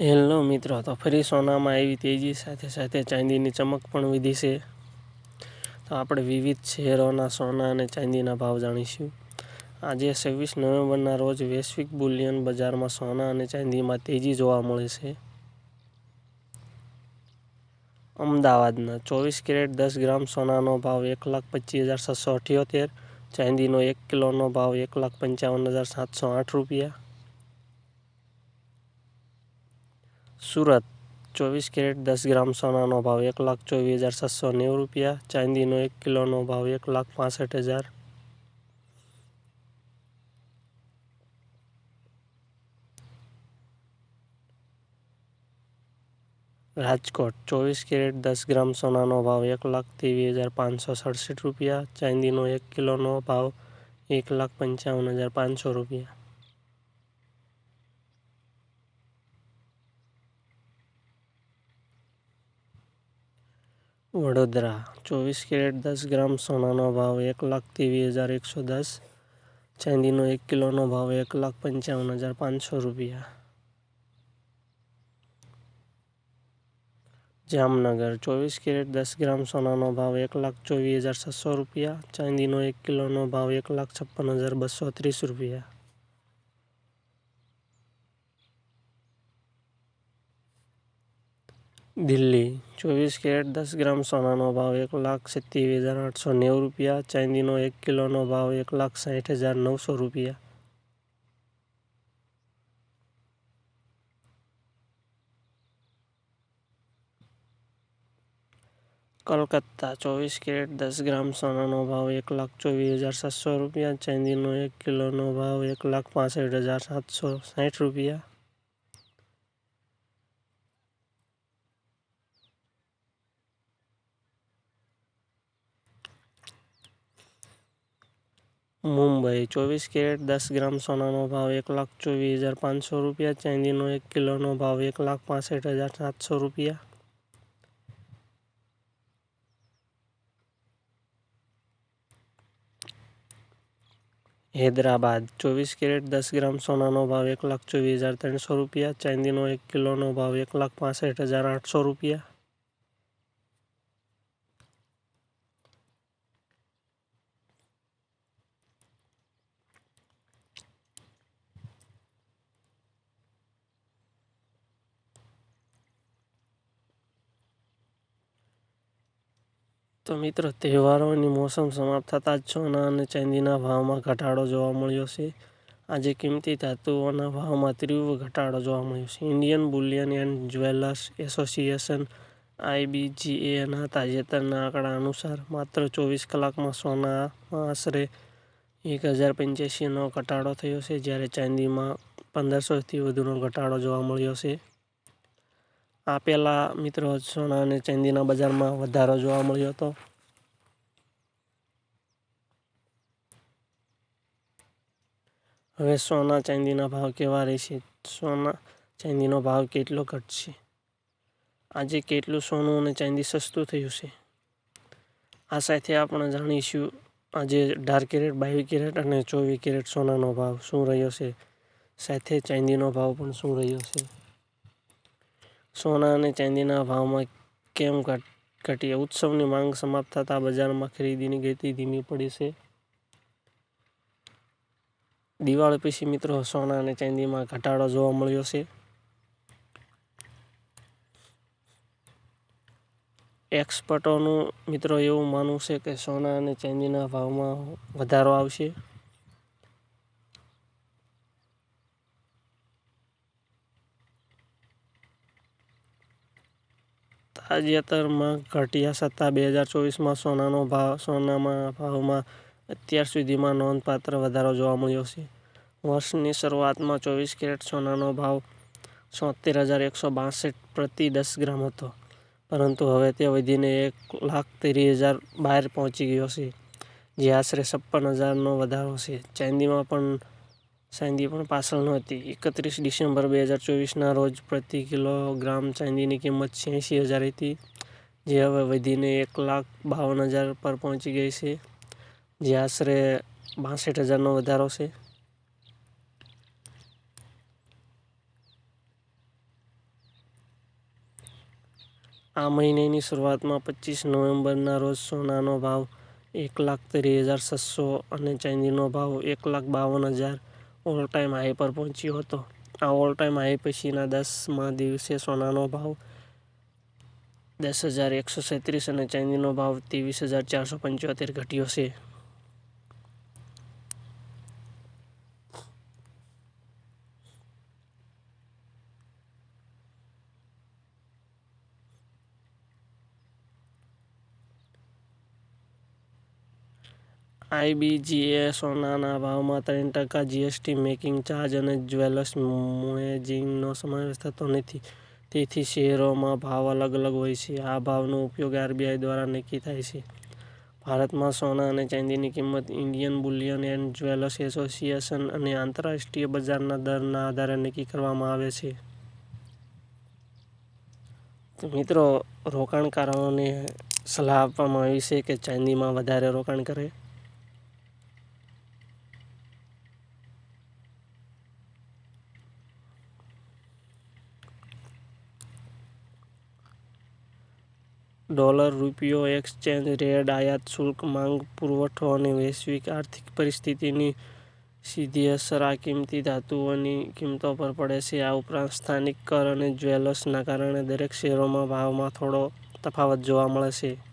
Hello મિત્રો, તો ફરી સોનામાં એવી તેજી સાથે સાથે ચાંદીની ચમક પણ વધી છે. તો આપણે વિવિધ શહેરોના સોના અને ચાંદીના ભાવ જાણીશું. આજે છવ્વીસ નવેમ્બરના રોજ વૈશ્વિક બુલિયન બજારમાં સોના અને ચાંદીમાં તેજી જોવા મળે છે. અમદાવાદના ચોવીસ કેરેટ દસ ગ્રામ સોનાનો ભાવ એક લાખ પચીસ હજાર છસો અઠ્યોતેર, ચાંદીનો એક કિલોનો ભાવ એક લાખ પંચાવન હજાર સાતસો આઠ રૂપિયા સુરત, ચોવીસ કેરેટ દસ ગ્રામ સોનાનો ભાવ એક લાખ ચોવીસ હજાર છસો નેવું રૂપિયા, ચાંદીનો એક કિલોનો ભાવ એક લાખ પાસઠ હજાર. રાજકોટ, ચોવીસ કેરેટ દસ ગ્રામ સોનાનો ભાવ એક લાખ ત્રેવીસ હજાર પાંચસો સડસઠ રૂપિયા, ચાંદીનો એક કિલોનો ભાવ એક લાખ પંચાવન હજાર પાંચસો રૂપિયા. વડોદરા. ચોવીસ કેરેટ દસ ગ્રામ સોનાનો ભાવ એક લાખ ત્રેવીસ હજાર એકસો દસ. ચાંદીનો એક કિલોનો ભાવ એક લાખ પંચાવન હજાર પાંચસો રૂપિયા. જામનગર. ચોવીસ કેરેટ દસ ગ્રામ સોનાનો ભાવ એક લાખ ચોવીસ હજાર છસો રૂપિયા. ચાંદીનો એક કિલોનો ભાવ એક લાખ છપ્પન હજાર બસો ત્રીસ રૂપિયા. દિલ્હી ચોવીસ કેરેટ દસ ગ્રામ સોનાનો ભાવ એક લાખ સત્યાવીસ હજાર આઠસો નેવું રૂપિયા ચાંદીનો એક કિલોનો ભાવ એક લાખ સાઠ હજાર નવસો રૂપિયા કલકત્તા ચોવીસ કેરેટ દસ ગ્રામ સોનાનો ભાવ એક લાખ ચોવીસ હજાર સાતસો રૂપિયા ચાંદીનો એક કિલોનો ભાવ એક લાખ પાસઠ હજાર સાતસો સાઠ રૂપિયા મુંબઈ ચોવીસ કેરેટ દસ ગ્રામ સોનાનો ભાવ એક લાખ ચોવીસ હજાર પાંચસો રૂપિયા ચાંદીનો એક કિલોનો ભાવ એક લાખ પાસઠ હજાર સાતસો રૂપિયા હૈદરાબાદ ચોવીસ કેરેટ દસ ગ્રામ સોનાનો ભાવ એક લાખ ચોવીસ હજાર ત્રણસો રૂપિયા ચાંદીનો એક કિલોનો ભાવ એક લાખ પાસઠ હજાર આઠસો રૂપિયા તો મિત્રો, તહેવારોની મોસમ સમાપ્ત થતાં જ સોના અને ચાંદીના ભાવમાં ઘટાડો જોવા મળ્યો છે. આજે કિંમતી ધાતુઓના ભાવમાં તીવ્ર ઘટાડો જોવા મળ્યો છે. Indian bullion and jewellers association આઈબીજીએના તાજેતરના આંકડા અનુસાર માત્ર ચોવીસ કલાકમાં સોનામાં આશરે એક હજાર પંચ્યાસીનો ઘટાડો થયો છે, જ્યારે ચાંદીમાં પંદરસોથી વધુનો ઘટાડો જોવા મળ્યો છે. આ પહેલાં મિત્રો સોના અને ચાંદીના બજારમાં વધારો જોવા મળ્યો હતો. હવે સોના ચાંદીના ભાવ કેવા રહેશે? સોના ચાંદીનો ભાવ કેટલો ઘટશે? આજે કેટલું સોનું અને ચાંદી સસ્તું થયું છે? આ સાથે આપણે જાણીશું, આજે અઢાર કેરેટ બાવીસ કેરેટ અને ચોવીસ કેરેટ સોનાનો ભાવ શું રહ્યો છે? સાથે ચાંદીનો ભાવ પણ શું રહ્યો છે? સોના અને ચાંદીના ભાવમાં કેમ ઘટી ઉત્સવની માંગ સમાપ્ત થતાં બજારમાં ખરીદીની ગતિ ધીમી પડી છે. દિવાળી પછી મિત્રો સોના અને ચાંદીમાં ઘટાડો જોવા મળ્યો છે. એક્સપર્ટોનું મિત્રો એવું માનવું છે કે સોના અને ચાંદીના ભાવમાં વધારો આવશે. તાજેતરમાં ઘટ્યા છતાં બે હજાર ચોવીસમાં સોનાનો ભાવ, સોનામાં ભાવમાં અત્યાર સુધીમાં નોંધપાત્ર વધારો જોવા મળ્યો છે. વર્ષની શરૂઆતમાં ચોવીસ કેરેટ સોનાનો ભાવ છોતેર હજાર એકસો બાસઠ પ્રતિ દસ ગ્રામ હતો, પરંતુ હવે તે વધીને એક લાખ ત્રીસ હજાર બહાર પહોંચી ગયો છે, જે આશરે છપ્પન હજારનો વધારો છે. ચાંદીમાં પણ ચાંદી પણ પાછળ નહોતી. એકત્રીસ ડિસેમ્બર બે હજાર ચોવીસના રોજ પ્રતિ કિલોગ્રામ ચાંદીની કિંમત છ્યાસી હજાર હતી, જે હવે વધીને એક લાખ બાવન હજાર પર પહોંચી ગઈ છે, જે આશરે બાસઠ હજારનો વધારો છે. આ મહિનાની શરૂઆતમાં પચીસ નવેમ્બરના રોજ સોનાનો ભાવ એક લાખ ત્રીસ હજાર છસો અને ચાંદીનો ભાવ એક લાખ બાવન હજાર ઓલ ટાઈમ હાઈ પર પહોંચ્યો હતો. આ ઓલ ટાઈમ હાઈ પછીના દસમા દિવસે સોનાનો ભાવ દસ હજાર એકસો સેત્રીસ અને ચાંદીનો ભાવ ત્રેવીસ હજાર ચારસો પંચોતેર ઘટ્યો છે. આઈબીજીએ સોનાના ભાવમાં ત્રણ ટકા જીએસટી મેકિંગ ચાર્જ અને જ્વેલર્સ મોએજિંગનો સમાવેશ થતો નથી. તેથી શેરોમાં ભાવ અલગ અલગ હોય છે. આ ભાવનો ઉપયોગ આરબીઆઈ દ્વારા નક્કી થાય છે. ભારતમાં સોના અને ચાંદીની કિંમત Indian bullion and jewellers association અને આંતરરાષ્ટ્રીય બજારના દરના આધારે નક્કી કરવામાં આવે છે. મિત્રો રોકાણકારોને સલાહ આપવામાં આવી છે કે ચાંદીમાં વધારે રોકાણ કરે. ડોલર રૂપિયો એક્સચેન્જ રેટ આયાત, શુલ્ક, માંગ, પુરવઠો અને વૈશ્વિક આર્થિક પરિસ્થિતિની સીધી અસર. આ કિંમતી ધાતુઓની કિંમતો પર પડે છે. આ ઉપરાંત સ્થાનિક કર અને જ્વેલર્સના કારણે દરેક શેરોમાં ભાવમાં થોડો તફાવત જોવા મળે છે.